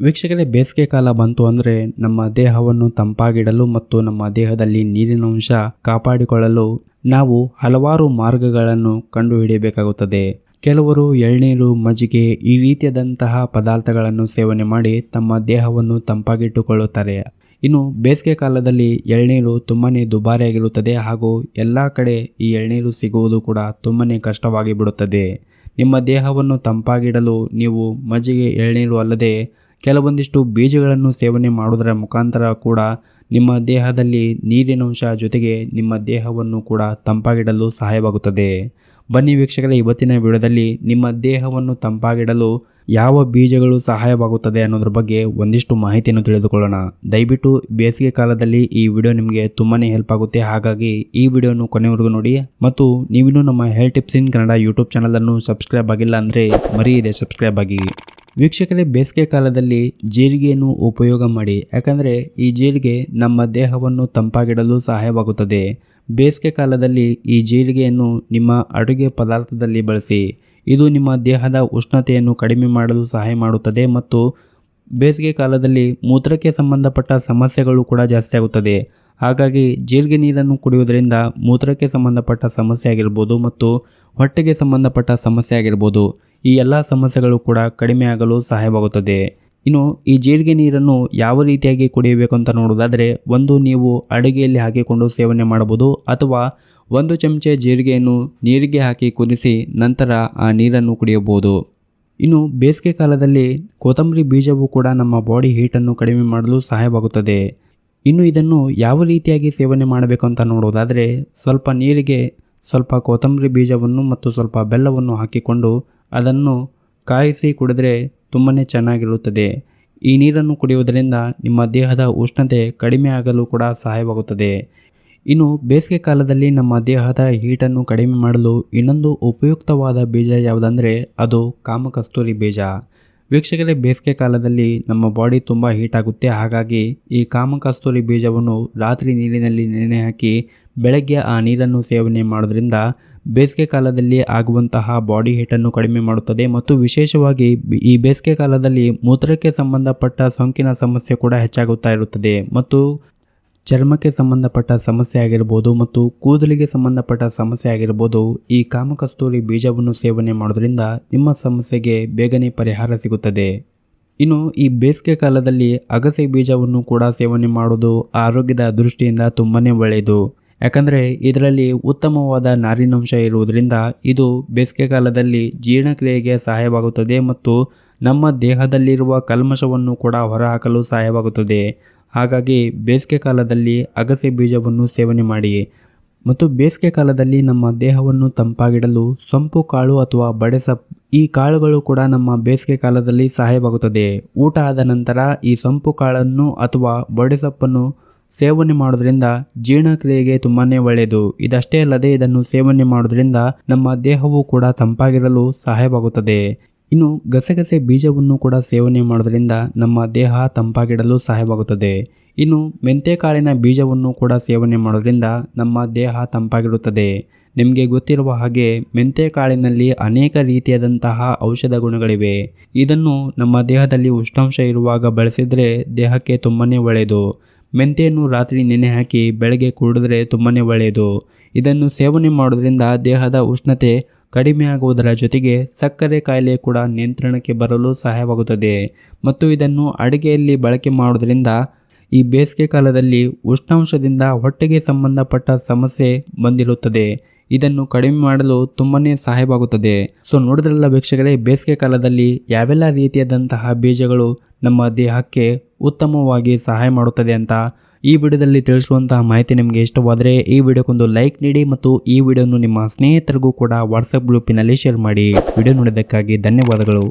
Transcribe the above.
ವೀಕ್ಷಕರೇ, ಬೇಸಿಗೆ ಕಾಲ ಬಂತು ಅಂದರೆ ನಮ್ಮ ದೇಹವನ್ನು ತಂಪಾಗಿಡಲು ಮತ್ತು ನಮ್ಮ ದೇಹದಲ್ಲಿ ನೀರಿನ ಅಂಶ ಕಾಪಾಡಿಕೊಳ್ಳಲು ನಾವು ಹಲವಾರು ಮಾರ್ಗಗಳನ್ನು ಕಂಡುಹಿಡಿಯಬೇಕಾಗುತ್ತದೆ. ಕೆಲವರು ಎಳ್ನೀರು, ಮಜ್ಜಿಗೆ ಈ ರೀತಿಯಾದಂತಹ ಪದಾರ್ಥಗಳನ್ನು ಸೇವನೆ ಮಾಡಿ ತಮ್ಮ ದೇಹವನ್ನು ತಂಪಾಗಿಟ್ಟುಕೊಳ್ಳುತ್ತಾರೆ. ಇನ್ನು ಬೇಸಿಗೆ ಕಾಲದಲ್ಲಿ ಎಳ್ನೀರು ತುಂಬಾ ದುಬಾರಿಯಾಗಿರುತ್ತದೆ ಹಾಗೂ ಎಲ್ಲ ಕಡೆ ಈ ಎಳ್ನೀರು ಸಿಗುವುದು ಕೂಡ ತುಂಬಾ ಕಷ್ಟವಾಗಿ ಬಿಡುತ್ತದೆ ನಿಮ್ಮ ದೇಹವನ್ನು ತಂಪಾಗಿಡಲು ನೀವು ಮಜ್ಜಿಗೆ, ಎಳ್ನೀರು ಅಲ್ಲದೆ ಕೆಲವೊಂದಿಷ್ಟು ಬೀಜಗಳನ್ನು ಸೇವನೆ ಮಾಡುವುದರ ಮುಖಾಂತರ ಕೂಡ ನಿಮ್ಮ ದೇಹದಲ್ಲಿ ನೀರಿನಂಶ ಜೊತೆಗೆ ನಿಮ್ಮ ದೇಹವನ್ನು ಕೂಡ ತಂಪಾಗಿಡಲು ಸಹಾಯವಾಗುತ್ತದೆ. ಬನ್ನಿ ವೀಕ್ಷಕರ, ಇವತ್ತಿನ ವಿಡಿಯೋದಲ್ಲಿ ನಿಮ್ಮ ದೇಹವನ್ನು ತಂಪಾಗಿಡಲು ಯಾವ ಬೀಜಗಳು ಸಹಾಯವಾಗುತ್ತದೆ ಅನ್ನೋದ್ರ ಬಗ್ಗೆ ಒಂದಿಷ್ಟು ಮಾಹಿತಿಯನ್ನು ತಿಳಿದುಕೊಳ್ಳೋಣ. ದಯವಿಟ್ಟು ಬೇಸಿಗೆ ಕಾಲದಲ್ಲಿ ಈ ವಿಡಿಯೋ ನಿಮಗೆ ತುಂಬಾ ಹೆಲ್ಪ್ ಆಗುತ್ತೆ. ಹಾಗಾಗಿ ಈ ವಿಡಿಯೋನು ಕೊನೆವರೆಗೂ ನೋಡಿ. ಮತ್ತು ನೀವಿನ್ನೂ ನಮ್ಮ health tips in Kannada YouTube ಚಾನಲನ್ನು ಸಬ್ಸ್ಕ್ರೈಬ್ ಆಗಿಲ್ಲ ಅಂದರೆ ಮರೆಯದೆ ಸಬ್ಸ್ಕ್ರೈಬ್ ಆಗಿ. ವೀಕ್ಷಕರೇ, ಬೇಸಿಗೆ ಕಾಲದಲ್ಲಿ ಜೀರಿಗೆಯನ್ನು ಉಪಯೋಗ ಮಾಡಿ, ಯಾಕಂದರೆ ಈ ಜೀರಿಗೆ ನಮ್ಮ ದೇಹವನ್ನು ತಂಪಾಗಿಡಲು ಸಹಾಯವಾಗುತ್ತದೆ. ಬೇಸಿಗೆ ಕಾಲದಲ್ಲಿ ಈ ಜೀರಿಗೆಯನ್ನು ನಿಮ್ಮ ಅಡುಗೆ ಪದಾರ್ಥದಲ್ಲಿ ಬಳಸಿ, ಇದು ನಿಮ್ಮ ದೇಹದ ಉಷ್ಣತೆಯನ್ನು ಕಡಿಮೆ ಮಾಡಲು ಸಹಾಯ ಮಾಡುತ್ತದೆ ಮತ್ತು ಬೇಸಿಗೆ ಕಾಲದಲ್ಲಿ ಮೂತ್ರಕ್ಕೆ ಸಂಬಂಧಪಟ್ಟ ಸಮಸ್ಯೆಗಳು ಕೂಡ ಜಾಸ್ತಿ ಆಗುತ್ತದೆ. ಹಾಗಾಗಿ ಜೀರಿಗೆ ನೀರನ್ನು ಕುಡಿಯುವುದರಿಂದ ಮೂತ್ರಕ್ಕೆ ಸಂಬಂಧಪಟ್ಟ ಸಮಸ್ಯೆ ಆಗಿರ್ಬೋದು ಮತ್ತು ಹೊಟ್ಟೆಗೆ ಸಂಬಂಧಪಟ್ಟ ಸಮಸ್ಯೆ ಆಗಿರ್ಬೋದು. ಈ ಎಲ್ಲ ಸಮಸ್ಯೆಗಳು ಕೂಡ ಕಡಿಮೆ ಆಗಲು ಸಹಾಯವಾಗುತ್ತದೆ. ಇನ್ನು ಈ ಜೀರಿಗೆ ನೀರನ್ನು ಯಾವ ರೀತಿಯಾಗಿ ಕುಡಿಯಬೇಕು ಅಂತ ನೋಡೋದಾದರೆ ಒಂದು ನೀವು ಅಡುಗೆಯಲ್ಲಿ ಹಾಕಿಕೊಂಡು ಸೇವನೆ ಮಾಡಬಹುದು, ಅಥವಾ ಒಂದು ಚಮಚೆ ಜೀರಿಗೆಯನ್ನು ನೀರಿಗೆ ಹಾಕಿ ಕುದಿಸಿ ನಂತರ ಆ ನೀರನ್ನು ಕುಡಿಯಬಹುದು. ಇನ್ನು ಬೇಸಿಗೆ ಕಾಲದಲ್ಲಿ ಕೊತ್ತಂಬರಿ ಬೀಜವು ಕೂಡ ನಮ್ಮ ಬಾಡಿ ಹೀಟನ್ನು ಕಡಿಮೆ ಮಾಡಲು ಸಹಾಯವಾಗುತ್ತದೆ. ಇನ್ನು ಇದನ್ನು ಯಾವ ರೀತಿಯಾಗಿ ಸೇವನೆ ಮಾಡಬೇಕು ಅಂತ ನೋಡೋದಾದರೆ ಸ್ವಲ್ಪ ನೀರಿಗೆ ಸ್ವಲ್ಪ ಕೊತ್ತಂಬರಿ ಬೀಜವನ್ನು ಮತ್ತು ಸ್ವಲ್ಪ ಬೆಲ್ಲವನ್ನು ಹಾಕಿಕೊಂಡು ಅದನ್ನು ಕಾಯಿಸಿ ಕುಡಿದರೆ ತುಂಬಾ ಚೆನ್ನಾಗಿರುತ್ತದೆ. ಈ ನೀರನ್ನು ಕುಡಿಯುವುದರಿಂದ ನಿಮ್ಮ ದೇಹದ ಉಷ್ಣತೆ ಕಡಿಮೆ ಆಗಲು ಕೂಡ ಸಹಾಯವಾಗುತ್ತದೆ. ಇನ್ನು ಬೇಸಿಗೆ ಕಾಲದಲ್ಲಿ ನಮ್ಮ ದೇಹದ ಹೀಟನ್ನು ಕಡಿಮೆ ಮಾಡಲು ಇನ್ನೊಂದು ಉಪಯುಕ್ತವಾದ ಬೀಜ ಯಾವುದಂದರೆ ಅದು ಕಾಮಕಸ್ತೂರಿ ಬೀಜ. ವೀಕ್ಷಕರೇ, ಬೇಸಿಗೆ ಕಾಲದಲ್ಲಿ ನಮ್ಮ ಬಾಡಿ ತುಂಬ ಹೀಟ್ ಆಗುತ್ತೆ. ಹಾಗಾಗಿ ಈ ಕಾಮಕಸ್ತೂರಿ ಬೀಜವನ್ನು ರಾತ್ರಿ ನೀರಿನಲ್ಲಿ ನೆನೆ ಹಾಕಿ ಬೆಳಗ್ಗೆ ಆ ನೀರನ್ನು ಸೇವನೆ ಮಾಡೋದ್ರಿಂದ ಬೇಸಿಗೆ ಕಾಲದಲ್ಲಿ ಆಗುವಂತಹ ಬಾಡಿ ಹೀಟನ್ನು ಕಡಿಮೆ ಮಾಡುತ್ತದೆ. ಮತ್ತು ವಿಶೇಷವಾಗಿ ಈ ಬೇಸಿಗೆ ಕಾಲದಲ್ಲಿ ಮೂತ್ರಕ್ಕೆ ಸಂಬಂಧಪಟ್ಟ ಸೋಂಕಿನ ಸಮಸ್ಯೆ ಕೂಡ ಹೆಚ್ಚಾಗುತ್ತಾ ಇರುತ್ತದೆ. ಮತ್ತು ಚರ್ಮಕ್ಕೆ ಸಂಬಂಧಪಟ್ಟ ಸಮಸ್ಯೆ ಆಗಿರ್ಬೋದು ಮತ್ತು ಕೂದಲಿಗೆ ಸಂಬಂಧಪಟ್ಟ ಸಮಸ್ಯೆ ಆಗಿರ್ಬೋದು, ಈ ಕಾಮಕಸ್ತೂರಿ ಬೀಜವನ್ನು ಸೇವನೆ ಮಾಡೋದ್ರಿಂದ ನಿಮ್ಮ ಸಮಸ್ಯೆಗೆ ಬೇಗನೆ ಪರಿಹಾರ ಸಿಗುತ್ತದೆ. ಇನ್ನು, ಈ ಬೇಸಿಗೆ ಕಾಲದಲ್ಲಿ ಅಗಸೆ ಬೀಜವನ್ನು ಕೂಡ ಸೇವನೆ ಮಾಡುವುದು ಆರೋಗ್ಯದ ದೃಷ್ಟಿಯಿಂದ ತುಂಬಾ ಒಳ್ಳೆಯದು. ಯಾಕಂದರೆ, ಇದರಲ್ಲಿ ಉತ್ತಮವಾದ ನಾರಿನಂಶ ಇರುವುದರಿಂದ ಇದು ಬೇಸಿಗೆ ಕಾಲದಲ್ಲಿ ಜೀರ್ಣಕ್ರಿಯೆಗೆ ಸಹಾಯವಾಗುತ್ತದೆ ಮತ್ತು ನಮ್ಮ ದೇಹದಲ್ಲಿರುವ ಕಲ್ಮಶವನ್ನು ಕೂಡ ಹೊರಹಾಕಲು ಸಹಾಯವಾಗುತ್ತದೆ. ಹಾಗಾಗಿ ಬೇಸಿಗೆ ಕಾಲದಲ್ಲಿ ಅಗಸೆ ಬೀಜವನ್ನು ಸೇವನೆ ಮಾಡಿ ಮತ್ತು ಬೇಸಿಗೆ ಕಾಲದಲ್ಲಿ ನಮ್ಮ ದೇಹವನ್ನು ತಂಪಾಗಿಡಲು ಸೊಂಪು ಕಾಳು ಅಥವಾ ಬಡೆಸಪ್ ಈ ಕಾಳುಗಳು ಕೂಡ ನಮ್ಮ ಬೇಸಿಗೆ ಕಾಲದಲ್ಲಿ ಸಹಾಯವಾಗುತ್ತದೆ. ಊಟ ಆದ ನಂತರ ಈ ಸೊಂಪು ಕಾಳನ್ನು ಅಥವಾ ಬಡೆಸೊಪ್ಪನ್ನು ಸೇವನೆ ಮಾಡೋದ್ರಿಂದ ಜೀರ್ಣಕ್ರಿಯೆಗೆ ತುಂಬಾ ಒಳ್ಳೆಯದು. ಇದಷ್ಟೇ ಅಲ್ಲದೆ ಇದನ್ನು ಸೇವನೆ ಮಾಡೋದ್ರಿಂದ ನಮ್ಮ ದೇಹವು ಕೂಡ ತಂಪಾಗಿರಲು ಸಹಾಯವಾಗುತ್ತದೆ. ಇನ್ನು ಗಸಗಸೆ ಬೀಜವನ್ನು ಕೂಡ ಸೇವನೆ ಮಾಡೋದರಿಂದ ನಮ್ಮ ದೇಹ ತಂಪಾಗಿಡಲು ಸಹಾಯವಾಗುತ್ತದೆ. ಇನ್ನು ಮೆಂತೆಕಾಳಿನ ಬೀಜವನ್ನು ಕೂಡ ಸೇವನೆ ಮಾಡೋದ್ರಿಂದ ನಮ್ಮ ದೇಹ ತಂಪಾಗಿಡುತ್ತದೆ. ನಿಮಗೆ ಗೊತ್ತಿರುವ ಹಾಗೆ ಮೆಂತೆಕಾಳಿನಲ್ಲಿ ಅನೇಕ ರೀತಿಯಾದಂತಹ ಔಷಧ ಗುಣಗಳಿವೆ. ಇದನ್ನು ನಮ್ಮ ದೇಹದಲ್ಲಿ ಉಷ್ಣಾಂಶ ಇರುವಾಗ ಬಳಸಿದರೆ ದೇಹಕ್ಕೆ ತುಂಬಾ ಒಳ್ಳೆಯದು. ಮೆಂತೆಯನ್ನು ರಾತ್ರಿ ನೆನೆ ಹಾಕಿ ಬೆಳಗ್ಗೆ ಕುಡಿದ್ರೆ ತುಂಬಾ ಒಳ್ಳೆಯದು. ಇದನ್ನು ಸೇವನೆ ಮಾಡೋದರಿಂದ ದೇಹದ ಉಷ್ಣತೆ ಕಡಿಮೆ ಆಗುವುದರ ಜೊತೆಗೆ ಸಕ್ಕರೆ ಕಾಯಿಲೆ ಕೂಡ ನಿಯಂತ್ರಣಕ್ಕೆ ಬರಲು ಸಹಾಯವಾಗುತ್ತದೆ. ಮತ್ತು ಇದನ್ನು ಅಡುಗೆಯಲ್ಲಿ ಬಳಕೆ ಮಾಡುವುದರಿಂದ ಈ ಬೇಸಿಗೆ ಕಾಲದಲ್ಲಿ ಉಷ್ಣಾಂಶದಿಂದ ಹೊಟ್ಟೆಗೆ ಸಂಬಂಧಪಟ್ಟ ಸಮಸ್ಯೆ ಬಂದಿರುತ್ತದೆ. ಇದನ್ನು ಕಡಿಮೆ ಮಾಡಲು ತುಂಬನೇ ಸಹಾಯವಾಗುತ್ತದೆ. ಸೊ, ನೋಡಿದ್ರಲ್ಲ ವೀಕ್ಷಕರೇ, ಬೇಸಿಗೆ ಕಾಲದಲ್ಲಿ ಯಾವೆಲ್ಲ ರೀತಿಯಾದಂತಹ ಬೀಜಗಳು ನಮ್ಮ ದೇಹಕ್ಕೆ ಉತ್ತಮವಾಗಿ ಸಹಾಯ ಮಾಡುತ್ತದೆ ಅಂತ. ಈ ವಿಡಿಯೋದಲ್ಲಿ ತಿಳಿಸುವಂತಹ ಮಾಹಿತಿ ನಿಮಗೆ ಇಷ್ಟವಾದರೆ ಈ ವಿಡಿಯೋಕ್ಕೊಂದು ಲೈಕ್ ನೀಡಿ ಮತ್ತು ಈ ವಿಡಿಯೋನು ನಿಮ್ಮ ಸ್ನೇಹಿತರಿಗೂ ಕೂಡ ವಾಟ್ಸಪ್ ಗ್ರೂಪಿನಲ್ಲಿ ಶೇರ್ ಮಾಡಿ. ವಿಡಿಯೋ ನೋಡಿದ್ದಕ್ಕಾಗಿ ಧನ್ಯವಾದಗಳು.